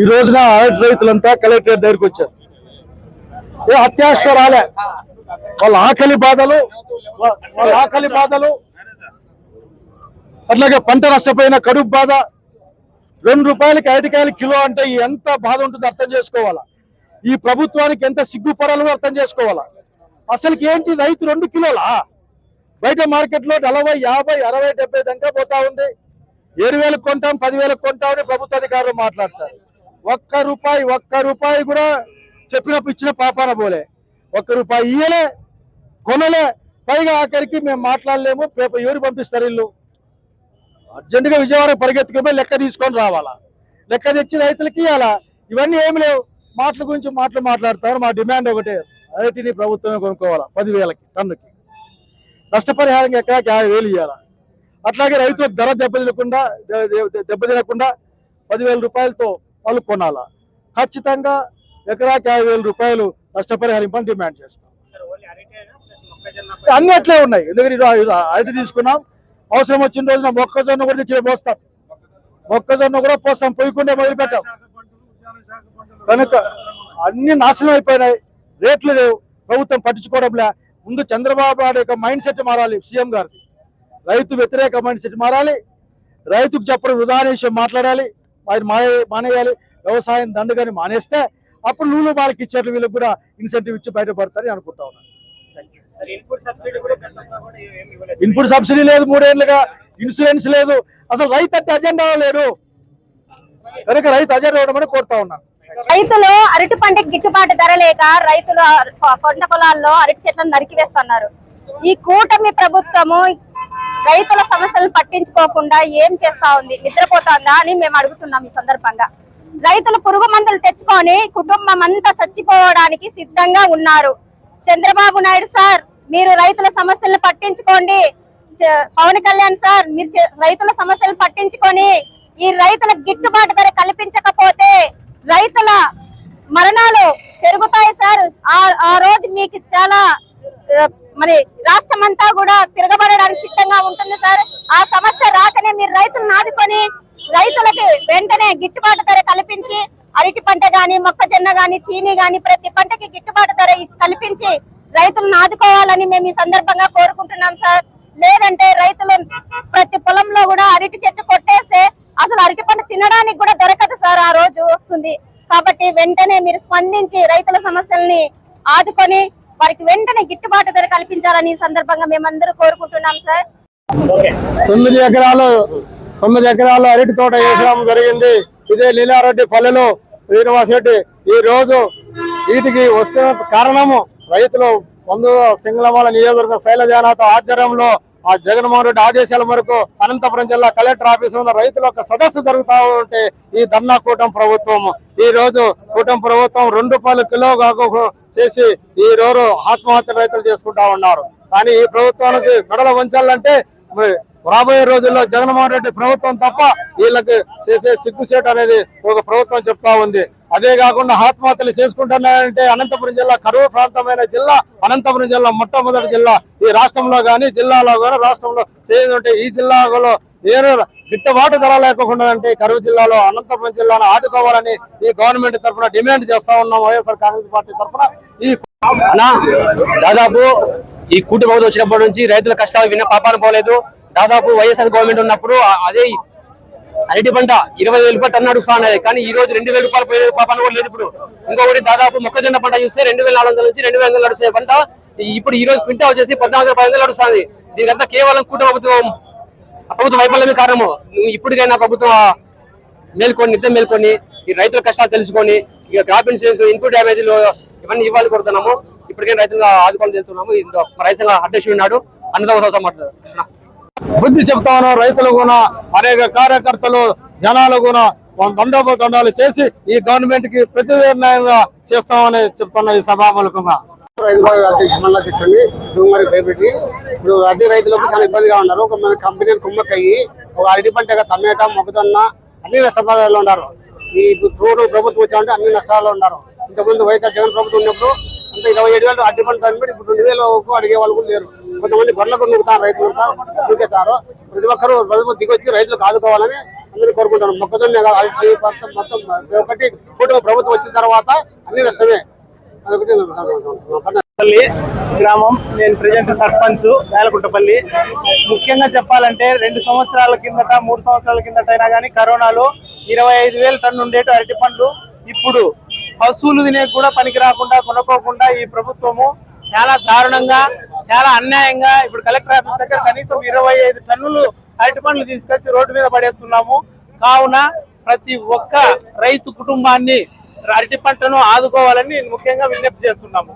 ఈ రోజున రైతులంతా కలెక్టరేట్ దగ్గరికి వచ్చారు. ఏ అత్యాశ రాలే. వాళ్ళ ఆకలి బాధలు వాళ్ళ ఆకలి బాధలు అట్లాగే పంట నష్టపోయిన కడుపు బాధ రెండు రూపాయలకి అరటికాయలు కిలో అంటే ఎంత బాధ ఉంటుందో అర్థం చేసుకోవాలా? ఈ ప్రభుత్వానికి ఎంత సిగ్గుపడాలో అర్థం చేసుకోవాలా? అసలుకి ఏంటి రైతు రెండు కిలోలా? బయట మార్కెట్లో నలభై యాభై అరవై డెబ్బై దాకా పోతా ఉంది. ఏడు వేలకు కొంటాం పదివేలకు కొంటామని ప్రభుత్వ అధికారులు మాట్లాడతారు. ఒక్క రూపాయి ఒక్క రూపాయి కూడా చెప్పినప్పుడు ఇచ్చిన పాపాన పోలే. ఒక్క రూపాయి ఇయ్యలే కొనలే. పైగా ఆఖరికి మేము మాట్లాడలేము పేపర్ ఎవరు పంపిస్తారు ఇల్లు? అర్జెంటుగా విజయవాడ పరిగెత్తుకుపోయి లెక్క తీసుకొని రావాలా? లెక్క తెచ్చి రైతులకి ఇవ్వాలా ఇవన్నీ ఏమి లేవు. మాటల గురించి మాటలు మాట్లాడతారు. మా డిమాండ్ ఒకటే అరటిని ప్రభుత్వమే కొనుక్కోవాలా? పదివేలకి టన్నుకి. నష్టపరిహారం ఎకరాకి యాభై వేలు ఇవ్వాలా అట్లాగే రైతులకు ధర దెబ్బతినకుండా దెబ్బతినకుండా పదివేల రూపాయలతో వాళ్ళు కొనాలా? ఖచ్చితంగా ఎకరాకి యాభై వేల రూపాయలు నష్టపరిహారం డిమాండ్ చేస్తాం. అన్ని అట్లే ఉన్నాయి. ఎందుకంటే అరటి తీసుకున్నాం. అవసరం వచ్చిన రోజున మొక్కజొన్న కూడా తెచ్చి పోస్తాం. మొక్కజొన్న కూడా పోస్తాం. పొయ్యకుండా మొదలు పెట్టాం. కనుక అన్ని నాశనం అయిపోయినాయి. రేట్లు లేవు. ప్రభుత్వం పట్టించుకోవడంలే ముందు చంద్రబాబు నాయుడు యొక్క మైండ్ సెట్ మారాలి సీఎం గారిది. రైతు వ్యతిరేక మైండ్ సెట్ మారాలి. రైతుకు చెప్పడం వృధా అనే విషయం మాట్లాడాలి. ఆయన మానే మానేయాలి. వ్యవసాయం దండగాని మానేస్తే అప్పుడు నూలు వాళ్ళకి ఇచ్చేట్లు వీళ్ళకి కూడా ఇన్సెంటివ్ ఇచ్చి బయటపడతారని అనుకుంటా ఉన్నాను. ఇన్పుట్ సబ్సిడీ కూడా గతంలో కూడా ఏమి ఇవ్వలేదు. ఇన్పుట్ సబ్సిడీ లేదు మూడేళ్ళుగా. ఇన్సూరెన్స్ లేదు. అసలు రైతు అంటే అజెండా లేడు కనుక రైతు అజెండా ఇవ్వడం కోరుతా ఉన్నాను. రైతులు అరటి పంటకి గిట్టుబాటు ధర లేక రైతులు కొండ పొలాల్లో అరటి చెట్లను నరికివేస్తున్నారు ఈ కూటమి ప్రభుత్వము రైతుల సమస్యలు పట్టించుకోకుండా ఏం చేస్తా ఉంది? నిద్రపోతుందా అని మేము అడుగుతున్నాం ఈ సందర్భంగా. రైతులు పురుగు మందులు తెచ్చుకొని కుటుంబం అంతా చచ్చిపోవడానికి సిద్ధంగా ఉన్నారు. చంద్రబాబు నాయుడు సార్ మీరు రైతుల సమస్యలను పట్టించుకోండి. చ- పవన్ కళ్యాణ్ సార్ మీరు చే- రైతుల సమస్యలు పట్టించుకొని ఈ రైతుల గిట్టుబాటు ధర కల్పించకపోతే రైతుల మరణాలు పెరుగుతాయి సార్. ఆ రోజు మీకు చాలా మరి రాష్ట్రం అంతా కూడా తిరగబడడానికి సిద్ధంగా ఉంటుంది సార్. ఆ సమస్య రాకనే మీరు రైతులను ఆదుకొని రైతులకి వెంటనే గిట్టుబాటు ధర కల్పించి అరటి పంట గాని మొక్కజొన్న గాని చీని గాని ప్రతి పంటకి గిట్టుబాటు ధర ఇచ్చి- కల్పించి రైతులను ఆదుకోవాలని మేము ఈ సందర్భంగా కోరుకుంటున్నాం సార్. లేదంటే రైతులు ప్రతి పొలంలో కూడా అరటి చెట్టు కొట్టేస్తే అసలు అరటి పంట తినడానికి కూడా దొరకదు సార్ ఆ రోజు వస్తుంది. కాబట్టి వెంటనే మీరు స్పందించి రైతుల సమస్యల్ని ఆదుకొని వారికి వెంటనే గిట్టుబాటు ధర కల్పించాలని సందర్భంగా మేమందరూ కోరుకుంటున్నాం సార్. ఓకే. తొమ్మిది ఎకరాలు తొమ్మిది ఎకరాలు అరటి తోట వేసడం జరిగింది. ఇదే లీలారెడ్డి పల్లెలో శ్రీనివాస్ రెడ్డి ఈ రోజు వీటికి వస్తున్న కారణము రైతులు వందు సింగళమాల నియోజకవర్గ శైలజానాథ్ ఆధ్వర్యంలో ఆ జగన్మోహన్ రెడ్డి ఆదేశాల మేరకు అనంతపురం జిల్లా కలెక్టర్ ఆఫీస్ ఉన్న రైతుల యొక్క సదస్సు జరుగుతా ఉంటే ఈ ధర్నా కూటమి ప్రభుత్వం ఈ రోజు కూటమి ప్రభుత్వం రెండు రూపాయలు కిలో చేసి ఈ రోజు ఆత్మహత్య రైతులు చేసుకుంటా ఉన్నారు. కానీ ఈ ప్రభుత్వానికి మెడల ఉంచాలంటే రాబోయే రోజుల్లో జగన్మోహన్ రెడ్డి ప్రభుత్వం తప్ప వీళ్ళకి చేసే సిగ్గుసేట్ అనేది ఒక ప్రభుత్వం చెప్తా ఉంది. అదే కాకుండా ఆత్మహత్యలు చేసుకుంటున్నారంటే అనంతపురం జిల్లా కరువు ప్రాంతమైన జిల్లా అనంతపురం జిల్లా మొట్టమొదటి జిల్లా. ఈ రాష్ట్రంలో కానీ జిల్లాలో కానీ రాష్ట్రంలో చేయాలంటే ఈ జిల్లాలో ఏదో గిట్టుబాటు ధర లేకుండా అంటే కరువు జిల్లాలో అనంతపురం జిల్లాను ఆదుకోవాలని ఈ గవర్నమెంట్ తరఫున డిమాండ్ చేస్తా ఉన్నాం వైఎస్ఆర్ కాంగ్రెస్ పార్టీ తరఫున. ఈ దాదాపు ఈ కూటమి వచ్చినప్పటి నుంచి రైతుల కష్టాలు విన్న పాపాలు పోలేదు. దాదాపు వైఎస్ఆర్ గవర్నమెంట్ ఉన్నప్పుడు అదే అరటి పంట ఇరవై వేల రూపాయలు టన్ను నడుస్తా ఉన్నది కానీ ఈ రోజు రెండు వేల రూపాయలు పోయే పని కూడా లేదు ఇప్పుడు. ఇంకొకటి దాదాపు మొక్కజొన్న పంట చూస్తే రెండు వేల నాలుగు వందల నుంచి రెండు వేల వందలు పంట. ఇప్పుడు ఈ రోజు క్వింటా వచ్చేసి పద్నాలుగు వందల పది వందలు నడుస్తుంది. దీనికంతా కేవలం కూట ప్రభుత్వం ఆ ప్రభుత్వ వైఫల్యమే కారణము. నువ్వు ఇప్పటికైనా ప్రభుత్వం మేల్కొని నిద్ర మేల్కొని ఈ రైతుల కష్టాలు తెలుసుకొని ఇక క్రాప్ ఇన్సూరెన్స్ ఇన్పుట్ డ్యామేజ్లు ఇవన్నీ ఇవ్వాలి కొడుతున్నాము ఇప్పటికైనా రైతులుగా ఆదుకొని చేస్తున్నాము రైతుగా అధ్యక్షుడు ఉన్నాడు. అన్నదాత మాట్లాడు బుద్ధి చెప్తా ఉన్నాం రైతులు కూడా అనేక కార్యకర్తలు జనాలు కూడా దండోపదండాలు చేసి ఈ గవర్నమెంట్కి ప్రతి నిర్ణయంగా చేస్తామని చెప్తున్నా ఈ సభాముఖంగా. రైతు మండల అధ్యక్షుడిని దుమ్మరి భయపెట్టి ఇప్పుడు అరటి రైతులకు చాలా ఇబ్బందిగా ఉన్నారు. ఒక మన కంపెనీలు కుమ్మక్కయ్యి ఒక అరటి పంట టమాటా మొక్కజొన్న అన్ని నష్టపోయాలు ఉన్నారు. ఈ రోడ్డు ప్రభుత్వం వచ్చామంటే అన్ని నష్టాల్లో ఉన్నారు. ఇంతకుముందు వైఎస్ఆర్ జగన్ ప్రభుత్వం ఉన్నప్పుడు అంత ఇరవై ఏడు వేలు అడ్డు పంట అనిపెట్టి ఇప్పుడు రెండు వేలకు అడిగే వాళ్ళు కూడా లేరు. కొంతమంది గొర్రెలకు నూకుతారు రైతులంతా నూకేస్తారు. ప్రతి ఒక్కరూ ప్రభుత్వం దిగొచ్చి రైతులకు ఆదుకోవాలని అందరూ కోరుకుంటాను మొక్కజొన్న మొత్తం మొత్తం ఒకటి కూటమి ప్రభుత్వం వచ్చిన తర్వాత అన్ని నష్టమే. అదొకటి. పల్లి గ్రామం. నేను ప్రజెంట్ సర్పంచ్ వేలకుంటపల్లి ముఖ్యంగా చెప్పాలంటే రెండు సంవత్సరాల కిందట మూడు సంవత్సరాల కిందట అయినా కానీ కరోనాలో ఇరవై ఐదు వేల టన్ను ఉండేటి అరటి పండ్లు. ఇప్పుడు పశువులు తినే కూడా పనికి రాకుండా కొనుక్కోకుండా ఈ ప్రభుత్వము చాలా దారుణంగా చాలా అన్యాయంగా ఇప్పుడు కలెక్టర్ ఆఫీస్ దగ్గర కనీసం ఇరవై ఐదు టన్నులు అరటి పండ్లు తీసుకొచ్చి రోడ్డు మీద పడేస్తున్నాము. కావున ప్రతి ఒక్క రైతు కుటుంబాన్ని అరటి పంటను ఆదుకోవాలని ముఖ్యంగా విజ్ఞప్తి చేస్తున్నాము.